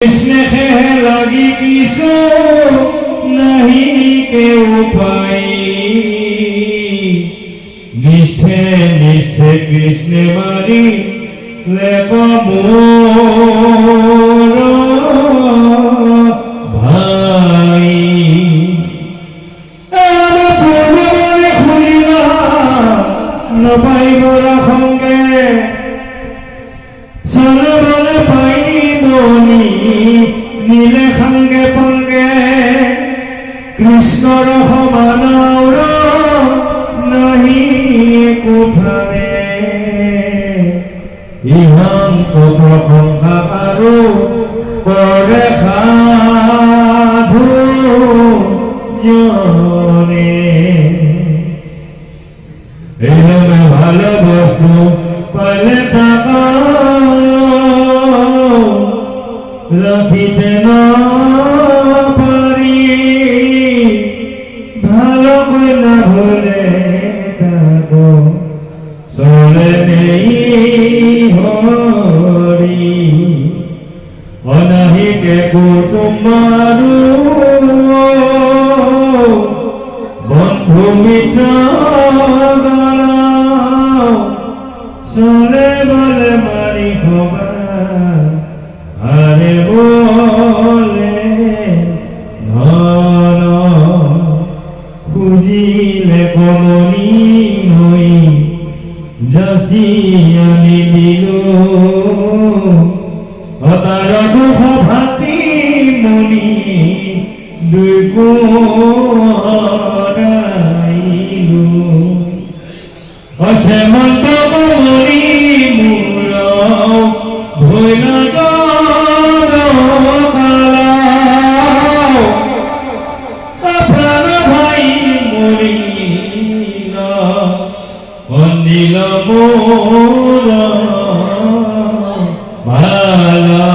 স্নেহে লাগি কিছু নাহি কেউ পাই নিষ্ঠে নিষ্ঠে কৃষ্ণে মারি লেখ ভাই। আমি পূর্ণমনে খুঁজিলা নাপাইবৰ কৃষ্ণর সমান আউৰ নাহি কোঠানে ইহাংক প্ৰশংসা আৰু পৰে সাধু জনে। এরমে ভালো বস্তু পালে টাকা রাখিতে না। কুটুম্বারু বন্ধু গণ চলে বলে মারি হবা বলে ধন খুঁজিলে কমনি মই যাচি মোর ভালো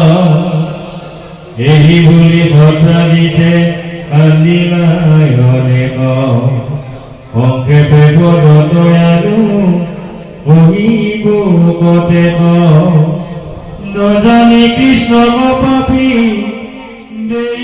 ଏହି বুলি কথা দিতে কান্দিলাই অনেক সংক্ষেপে পদ দয়ালু, কহিব কতেক নজানি কৃষ্ণ পাপী, দেই